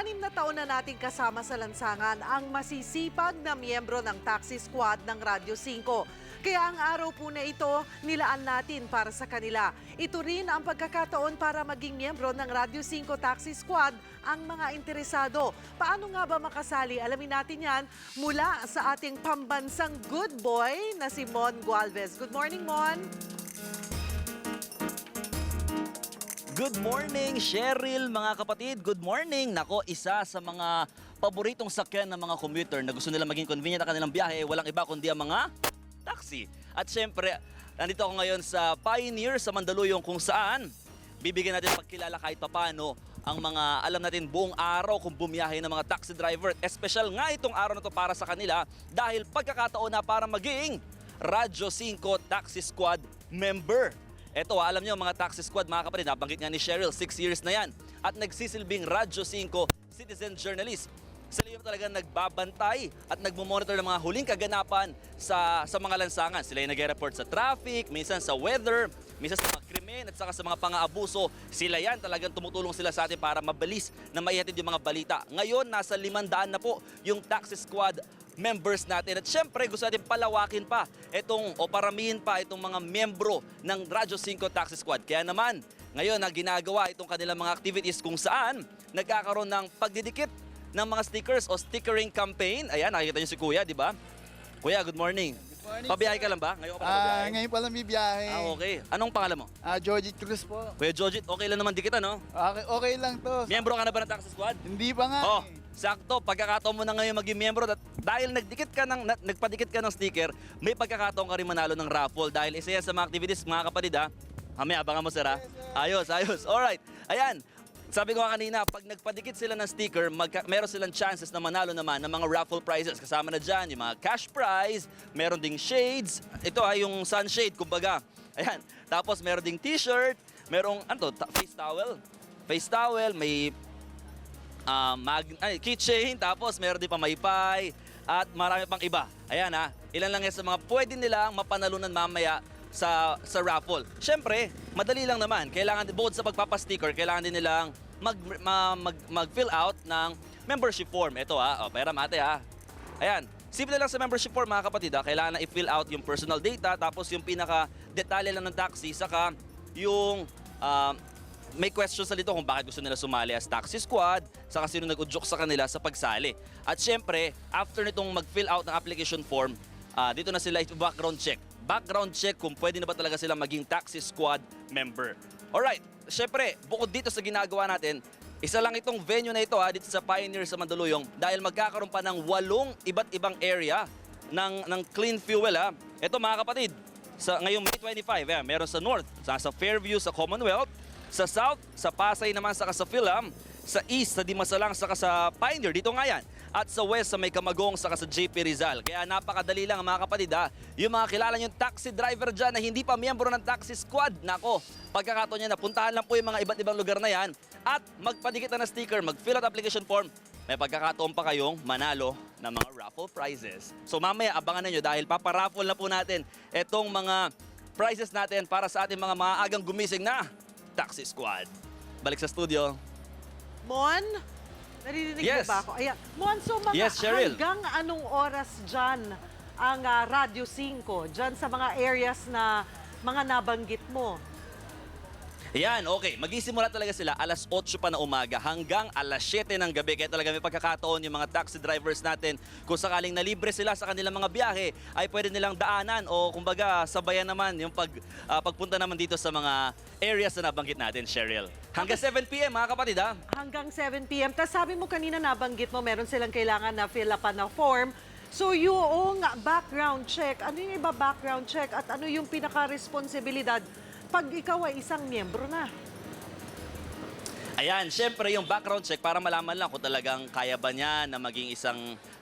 Anim na taon na nating kasama sa lansangan ang masisipag na miyembro ng taxi squad ng Radyo 5. Kaya ang araw po na ito, nilaan natin para sa kanila. Ito rin ang pagkakataon para maging miyembro ng Radyo 5 Taxi Squad ang mga interesado. Paano nga ba makasali? Alamin natin yan mula sa ating pambansang good boy na si Mon Gualvez. Good morning, Mon! Good morning, Cheryl, mga kapatid. Good morning. Nako, isa sa mga paboritong sakyan ng mga commuter na gusto nila maging convenient ang kanilang biyahe, walang iba kundi ang mga taxi. At syempre, nandito ako ngayon sa Pioneer sa Mandaluyong kung saan bibigyan natin pagkilala kahit papano ang mga alam natin buong araw kung bumiyahe ng mga taxi driver. Espesyal nga itong araw na to para sa kanila dahil pagkakataon na para maging Radyo 5 Taxi Squad member. Eto, ah, alam nyo mga taxi squad, mga kapatid, nabanggit nga ni Cheryl, 6 years na yan. At nagsisilbing Radyo 5 citizen journalist. Sila yung talagang nagbabantay at nagmumonitor ng mga huling kaganapan sa, sa mga lansangan. Sila yung nag-report sa traffic, minsan sa weather, minsan sa mga krimen at saka sa mga pang-aabuso. Sila yan, talagang tumutulong sila sa atin para mabilis na maihatid yung mga balita. Ngayon, nasa limandaan na po yung taxi squad members natin. At syempre, gusto natin palawakin pa itong o paramihin pa itong mga miyembro ng Radyo 5 Taxi Squad. Kaya naman, ngayon na ginagawa itong kanilang mga activities kung saan nagkakaroon ng pagdidikit ng mga stickers o stickering campaign. Ayan, nakikita niyo si Kuya, di ba? Kuya, good morning. Good morning, Pabiyahe ka lang ba? Ngayon ka pa Ah, pabiyahe? ngayon pa lang bibiyahe. Ah, okay. Anong pangalan mo? Ah, Georgie Cruz po. Kuya Jojit, okay lang naman dikit ano? Okay, okay lang to. Miyembro ka na ba ng Taxi Squad? Hindi pa nga Oh, eh. Sakto. Pagkakataon mo na ngayon maging miyembro at dahil nagdikit ka ng, na- nagpadikit ka ng sticker, may pagkakataon ka rin manalo ng raffle dahil isa yan sa mga activities, mga kapatid ha. Kami, abangan mo sir ha. Ayos, ayos. Alright. Ayan. Sabi ko kanina, pag nagpadikit sila ng sticker, magka- meron silang chances na manalo naman ng mga raffle prizes. Kasama na dyan yung mga cash prize, meron ding shades. Ito ay yung sunshade, kumbaga. Ayan. Tapos meron ding t-shirt, merong, ano to, ta- face towel. Face towel, may ah, mag, ay, keychain, tapos meron din pa maypay, at marami pang iba. Ayan ha, ilan lang yan sa mga pwede nilang mapanalunan mamaya sa sa raffle. Siyempre, madali lang naman. Kailangan bukod sa pagpapasticker, kailangan din nilang mag, ma- mag, mag-fill out ng membership form. Ito ha, o, pera mate ha. Ayan, simple lang sa membership form mga kapatid ha. Kailangan na i-fill out yung personal data, tapos yung pinaka-detalye lang ng taxi, saka yung um, may questions sa dito kung bakit gusto nila sumali as taxi squad, saka sino nag-udyok sa kanila sa pagsali. At syempre, after nitong mag-fill out ng application form, ah, dito na sila i-background check. Background check kung pwede na ba talaga sila maging taxi squad member. Alright, syempre, bukod dito sa ginagawa natin, isa lang itong venue na ito ha, dito sa Pioneer sa Mandaluyong dahil magkakaroon pa ng walong iba't ibang area ng, ng clean fuel ha. Ito mga kapatid, sa ngayong May 25, eh, meron sa North, sa, sa Fairview, sa Commonwealth, sa South, sa Pasay naman, saka sa Philam, sa East, sa Dimasalang, saka sa Pioneer, dito nga yan. At sa West, sa May Kamagong, saka sa JP Rizal. Kaya napakadali lang mga kapatid ha. Yung mga kilala yung taxi driver dyan na hindi pa miyembro ng taxi squad, nako, pagkakataon niya, napuntahan lang po yung mga iba't ibang lugar na yan at magpadikit na ng sticker, mag-fill out application form, may pagkakataon pa kayong manalo ng mga raffle prizes. So mamaya abangan ninyo dahil paparaffle na po natin itong mga prizes natin para sa ating mga maagang gumising na Taxi Squad. Balik sa studio. Mon? Naririnig Yes. mo ba ako? Ayan. Mon, so mga Yes, Cheryl. hanggang anong oras dyan ang ah, Radyo 5? Dyan sa mga areas na mga nabanggit mo. Yan, okay. Magisimula talaga sila alas 8 pa na umaga hanggang alas 7 ng gabi. Kaya talaga may pagkakataon yung mga taxi drivers natin kung sakaling nalibre sila sa kanilang mga biyahe ay pwede nilang daanan o kumbaga sabayan naman yung pag, ah, pagpunta naman dito sa mga areas na nabanggit natin, Cheryl. Hanggang 7pm mga kapatid ha. Hanggang 7 p.m. Tapos sabi mo kanina nabanggit mo, meron silang kailangan na fill up na form. So yung background check, ano yung iba background check at ano yung pinaka-responsibilidad pag ikaw ay isang miyembro na? Ayan, syempre yung background check para malaman lang kung talagang kaya ba niya na maging isang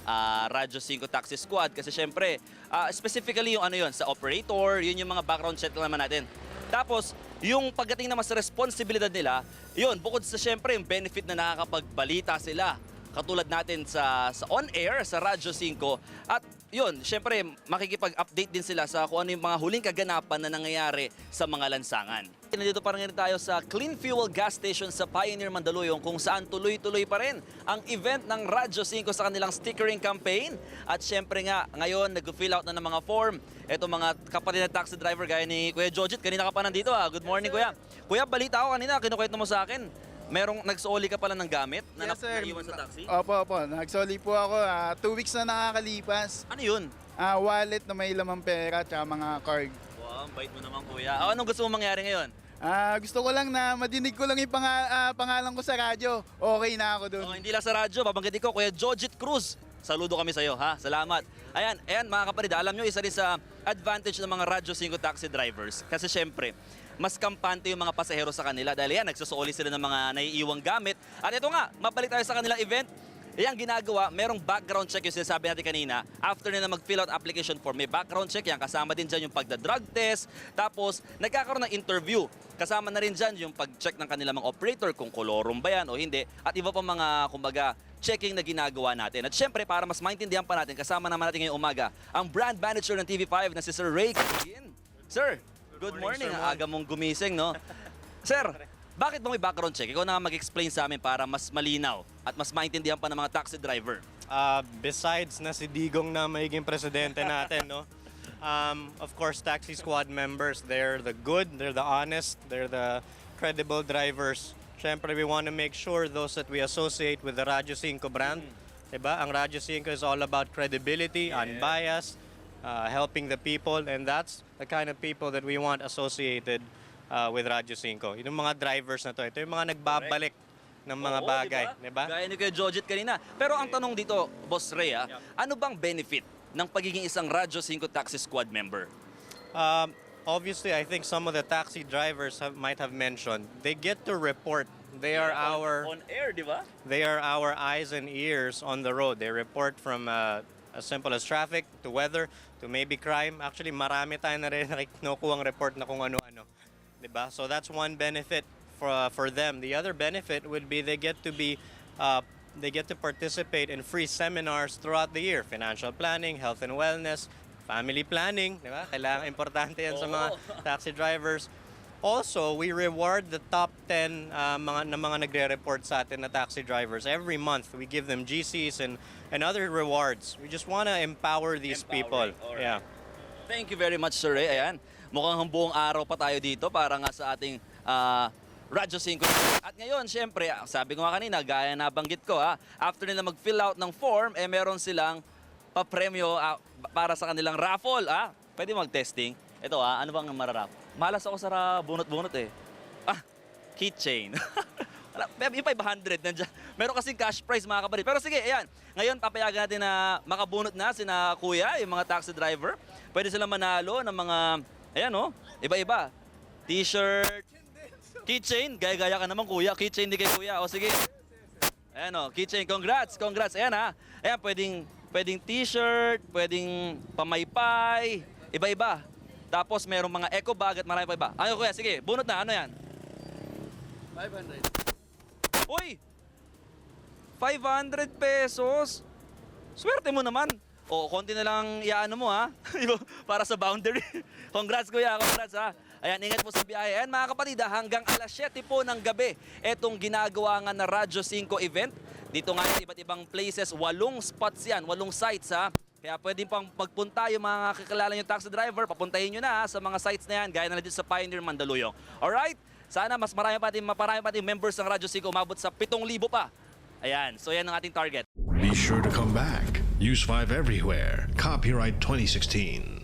ah, Radyo 5 Taxi Squad. Kasi syempre, ah, specifically yung ano yun, sa operator, yun yung mga background check naman natin. Tapos, yung pagdating naman sa responsibilidad nila, yun, bukod sa syempre yung benefit na nakakapagbalita sila, katulad natin sa, sa on-air, sa Radyo 5. At yun, syempre, makikipag-update din sila sa kung ano yung mga huling kaganapan na nangyayari sa mga lansangan. Nandito pa rin tayo sa Clean Fuel Gas Station sa Pioneer Mandaluyong kung saan tuloy-tuloy pa rin ang event ng Radyo 5 sa kanilang stickering campaign. At syempre nga, ngayon nag-fill out na ng mga form. Ito mga kapatid na taxi driver gaya ni Kuya Jojit. Kanina ka pa nandito ah. Good morning Kuya. Kuya, balita ko kanina, kinukwento mo sa akin. Merong nagsuoli ka pala ng gamit na Yes, sir. naiwan sa taxi? Opo, opo. Nagsoli po ako. ah, two weeks na nakakalipas. Ano yun? Ah, wallet na may lamang pera tsaka mga card. Wow, ang bait mo naman Kuya. Ah, anong gusto mo mangyari ngayon? Ah, gusto ko lang na madinig ko lang yung panga- ah, pangalan ko sa radyo. Okay na ako dun. Oh, hindi lang sa radyo, babanggitin ko, Kuya Jojit Cruz. Saludo kami sa iyo, ha? Salamat. Ayan, ayan mga kapatid, alam nyo, isa rin sa advantage ng mga Radyo 5 taxi drivers. Kasi syempre, mas kampante yung mga pasahero sa kanila dahil yan, nagsusuoli sila ng mga naiiwang gamit. At ito nga, mabalik tayo sa kanilang event. Yan ginagawa, merong background check yung sinasabi natin kanina. After nila mag-fill out application form, may background check yan. Kasama din dyan yung pagda-drug test. Tapos, nagkakaroon ng interview. Kasama na rin dyan yung pag-check ng kanilang mga operator kung kolorum ba yan o hindi. At iba pa mga, kumbaga, checking na ginagawa natin. At syempre, para mas maintindihan pa natin, kasama naman natin ngayong umaga, ang brand manager ng TV5 na si Sir Ray Cagin. Sir, good, morning. Ang aga mong gumising, no? Sir, bakit ba may background check? Ikaw na nga mag-explain sa amin para mas malinaw at mas maintindihan pa ng mga taxi driver. Uh, besides na si Digong na magiging presidente natin, no? Um, of course, taxi squad members, they're the good, they're the honest, they're the credible drivers. Siyempre, we want to make sure those that we associate with the Radyo 5 brand. Diba? Ang Radyo 5 is all about credibility, unbiased, uh, helping the people, and that's the kind of people that we want associated uh, with Radyo 5. Yung mga drivers na to, ito yung mga nagbabalik ng mga Oo, bagay. diba? Diba? Gaya ni Kuya Jojit kanina. Pero ang tanong dito, Boss Ray, ah, ano bang benefit ng pagiging isang Radyo 5 Taxi Squad member? Um, obviously, I think some of the taxi drivers have, might have mentioned they get to report. They are our On air, di ba? they are our eyes and ears on the road. They report from uh, as simple as traffic to weather to maybe crime. Actually, marami tayo na rin kinukuhang report na kung ano-ano. 'Di ba? So that's one benefit for for them. The other benefit would be they get to be uh, they get to participate in free seminars throughout the year. Financial planning, health and wellness, family planning, 'di ba? Kailangan importante 'yan sa mga taxi drivers. Also, we reward the top 10 uh, mga na mga nagre-report sa atin na taxi drivers. Every month, we give them GCs and and other rewards. We just want to empower these people. Empowering, alright. Yeah. Thank you very much, Sir Ray. Ayan, mukhang buong araw pa tayo dito para nga sa ating ah, Radyo 5. At ngayon, syempre, ah, sabi ko nga kanina, gaya na banggit ko, ha, after nila mag-fill out ng form, eh meron silang papremyo ah, para sa kanilang raffle. Ah. Pwede mag-testing. Ito, ah, ano bang mararap? Malas ako sa bunot-bunot eh. Ah, keychain. Yung 500 nandiyan. Meron kasing cash prize mga kapatid. Pero sige, ayan. Ngayon papayagan natin na makabunot na sina kuya, yung mga taxi driver. Pwede sila manalo ng mga, ayan oh, iba-iba. T-shirt, keychain. Gaya-gaya ka naman kuya. Keychain di kay kuya. O sige. Ayan oh, keychain. Congrats, congrats. Ayan ha. Ayan, pwedeng, pwedeng t-shirt, pwedeng pamaypay, iba-iba. Tapos merong mga eco bag at marami pa iba. Ano kuya, sige, bunot na. Ano yan? 500. Uy! 500 pesos? Swerte mo naman. O, konti na lang iano mo ha. Para sa boundary. congrats kuya, congrats ha. Ayan, ingat po sa biyahe. Ayan mga kapatid, ha, hanggang alas 7 po ng gabi, etong ginagawa nga na Radyo 5 event. Dito nga sa iba't ibang places, walong spots yan, walong sites ha. Kaya pwede pang magpunta yung mga kakilala nyo taxi driver, papuntahin nyo na sa mga sites na yan, gaya na dito sa Pioneer Mandaluyong. Alright? Sana mas marami pa ating, maparami pa ating members ng Radyo 5 umabot sa 7,000 pa. Ayan, so yan ang ating target. Be sure to come back. Use 5 everywhere. Copyright 2016.